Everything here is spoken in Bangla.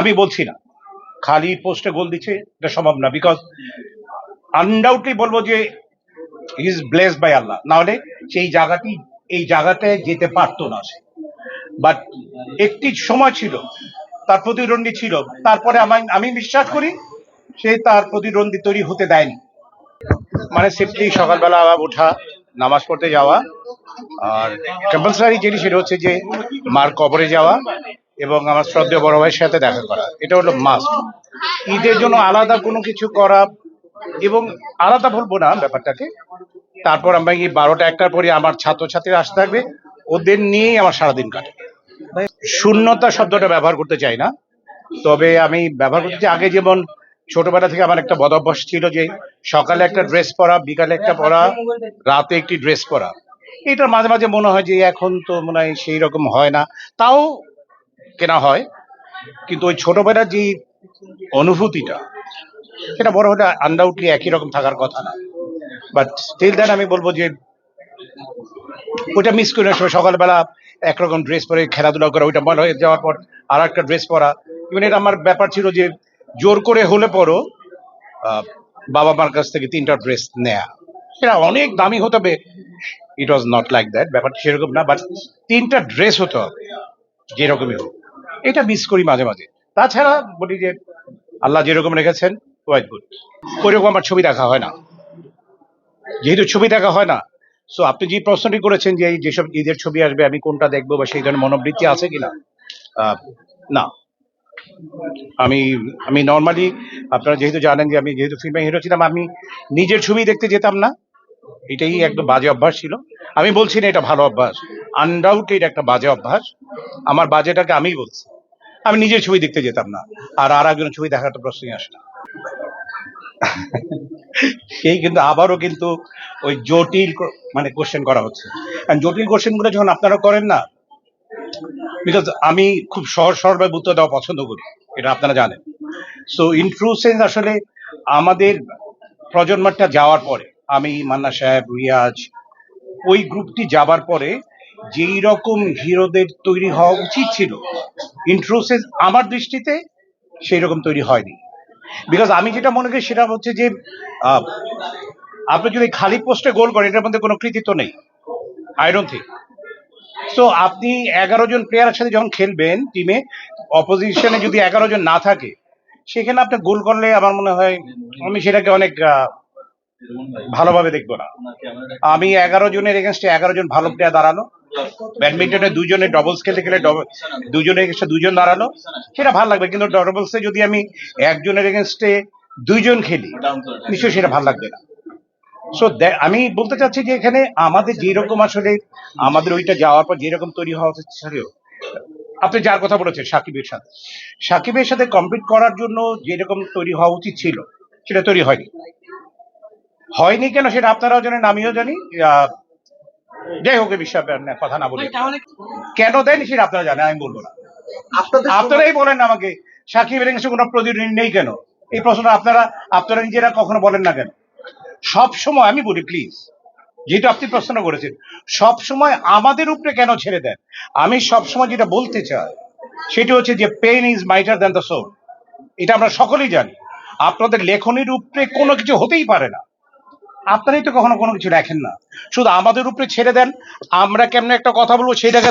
আমি বলছি না। খালি পোস্টে গোল দিচ্ছে, এটা সম্ভব না বিকজ আনডাউটলি বলব যে ইজ ব্লেস বাই আল্লাহ নাহলে সেই জায়গাটি, এই জায়গাতে যেতে পারতো না সে। বাট একটি সময় ছিল, তার প্রতিদ্বন্দ্বী ছিল। তারপরে আমি আমি বিশ্বাস করি সে তার প্রতিদ্বন্দ্বী তৈরি হতে দেয়নি। মানে সেফলি সকালবেলা আবার ওঠা নামাজ পড়তে যাওয়া, আর কম্পালসারি জিনিস সেটা হচ্ছে যে মার কবরে যাওয়া এবং আমার শ্রদ্ধেয় বড় ভাইয়ের সাথে দেখা করা। এটা হলো মাস্ট ঈদের জন্য আলাদা কোনো কিছু করা এবং আলাদা বলব না ব্যাপারটাকে। তারপর আমরা এই বারোটা একটার পরে আমার ছাত্রছাত্রীরা আসতে থাকবে। ওদের নিয়েই আমার সারাদিন কাটে। শূন্যতা শব্দটা ব্যবহার করতে চাই না। তবে আমি ব্যবহার করতে চাই। আগে যেমন ছোটবেলা থেকে আমার একটা বদ অভ্যাস ছিল যে সকালে একটা ড্রেস পরা, বিকালে একটা পরা, রাতে একটি ড্রেস পরা। এটা মাঝে মাঝে মনে হয় যে এখন তো মনে হয় সেই রকম হয় না। তাও কেনা হয়, কিন্তু ওই ছোটবেলার যে অনুভূতিটা, সেটা বড় হলে আনডাউটলি একই রকম থাকার কথা না। বাট স্টিল দেন আমি বলব যে ওটা মিস করি সময় সকালবেলা একরকম ড্রেস পরে খেলাধুলা করা, ওইটা মনে হয়ে যাওয়ার পর আর একটা ড্রেস পরা। ইভেন এটা আমার ব্যাপার ছিল যে, জোর করে হলে পরও বাবা মার কাছ থেকে তিনটা ড্রেস নেয়া। সেটা অনেক দামি হতে হবে। It was not like that ব্যাপারটা সেরকম না বাট তিনটা ড্রেস হতে হবে, যেরকমই হোক। এটা মিস করি মাঝে মাঝে। তাছাড়া বলি যে আল্লাহ যেরকম রেখেছেন কোয়াইট গুড ওইরকম আমার ছবি দেখা হয় না। যেহেতু ছবি দেখা হয় না সো আপনি যে প্রশ্নটি করেছেন যে এই যেসব ঈদের ছবি আসবে, আমি কোনটা দেখব বা সেই ধরনের মনোবৃত্তি আছে কিনা না। আমি আমি নর্মালি আপনারা যেহেতু জানেন যে আমি যেহেতু ফিল্মে হিরো ছিলাম, আমি নিজের ছবি দেখতে যেতাম না। এটাই একদম বাজে অভ্যাস ছিল। আমি বলছি না এটা ভালো অভ্যাস। আনডাউটেড একটা বাজে অভ্যাস। আমার বাজেটাকে আমিই বলছি। আমি নিজের ছবি দেখতে যেতাম না। আর আর একজনের ছবি দেখার তো প্রশ্নই আসে না। সেই কিন্তু আবারও কিন্তু ওই জটিল মানে কোশ্চেন করা হচ্ছে। জটিল কোশ্চেনগুলো যখন আপনারা করেন না বিকজ আমি খুব সহজ সরলভাবে উত্তর দেওয়া পছন্দ করি, এটা আপনারা জানেন। সো ইনফ্লুসেন্স আসলে আমাদের প্রজন্মটা যাওয়ার পরে, আমি মান্না সাহেব, রিয়াজ, ওই গ্রুপটি যাবার পরে যেই রকম হিরোদের তৈরি হওয়া উচিত ছিল ইন্ট্রোসেস আমার দৃষ্টিতে সেই রকম তৈরি হয়নি। বিকজ আমি যেটা মনে করি সেটা হচ্ছে যে আপনি যদি খালি পোস্টে গোল করেন, এটার মধ্যে কোনো কৃতিত্ব নেই। আই ডোন্ট থিঙ্ক সো আপনি এগারো জন প্লেয়ারের সাথে যখন খেলবেন টিমে অপোজিশনে যদি এগারো জন না থাকে, সেখানে আপনি গোল করলে আমার মনে হয় আমি সেটাকে অনেক ভালোভাবে দেখব না। আমি এগারো জনের এগেনস্টে এগারো জন ভালো প্লেয়ার দাঁড়ানো। ব্যাডমিন্টনে দুজনে ডবলস খেলতে গেলে দুজনের এগেনস্টে দুজন দাঁড়াল। সেটা ভালো লাগবে কিন্তু ডবলসে যদি আমি একজনের এগেনস্টে দুইজন খেলি নিশ্চয়ই সেটা ভালো লাগবে না। সো আমি বলতে চাচ্ছি যে এখানে আমাদের যেরকম আসলে আমাদের ওইটা যাওয়ার পর যেরকম তৈরি হওয়া উচিত ছিল আপনি যার কথা বলেছেন সাকিবের সাথে। সাকিবের সাথে কম্পিট করার জন্য যেরকম তৈরি হওয়া উচিত ছিল সেটা তৈরি হয়নি। হয়নি কেন সেটা আপনারাও জানেন আমিও জানি। আহ, যাই হোক বিষয়ে কথা না বলি। কেন দেয়নি সেটা আপনারা জানেন আমি বলব না। আপনারাই বলেন না আমাকে সাকিবের এগেন্সে কোনো প্রতিদ্বন্দ্বী নেই কেন? এই প্রশ্নটা আপনারা আপনারা নিজেরা কখনো বলেন না কেন? সব সময় আমি বলি প্লিজ যেহেতু আপনি প্রশ্ন করেছেন সব সময় আমাদের উপরে কেন ছেড়ে দেন? আমি সব সময় যেটা বলতে চাই সেটা হচ্ছে যে pen is mightier than the sword এটা আমরা সকলেই জানি। আপনাদের লেখনির উপরে কোনো কিছু হতেই পারে না। আপনারাই তো কখনো কোনো কিছু লেখেন না। শুধু আমাদের উপরে ছেড়ে দেন। আমরা কেমন একটা কথা বলব, সেটাকে